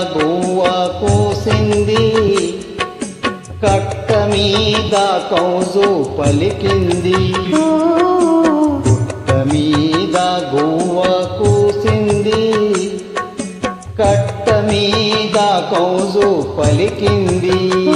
గోవా కోసింది. కట్ట మీద కౌజు పలికింది. ఓ మీద గోవా కూసింది. కట్ట మీద కౌజు పలికింది.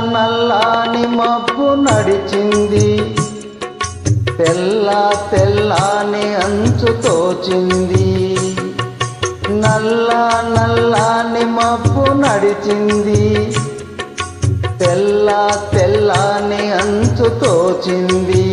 నల్లాని మబ్బు నడిచింది. తెల్ల తెల్లాని అంచు తోచింది. నల్ల నల్లాని మబ్బు నడిచింది. తెల్ల తెల్లాని అంచు తోచింది.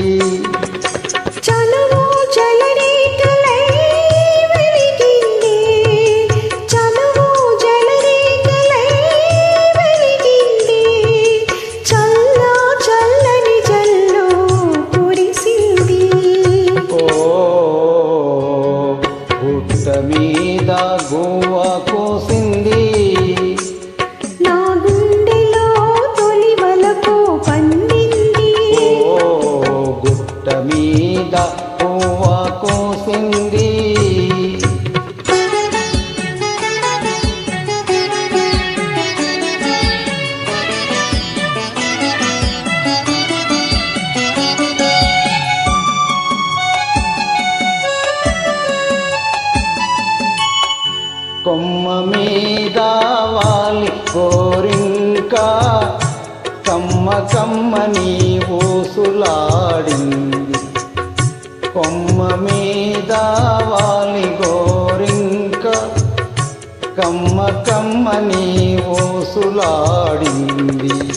పువ్వ కోసింది కొమ్మ మీద వాలి కోరింకా కమ్మ కమ్మ నీ ఊసులాడింది కొమ్మ మీద వాలి గోరింక. కమ్మ కమ్మని ఊసులాడింది కోరింక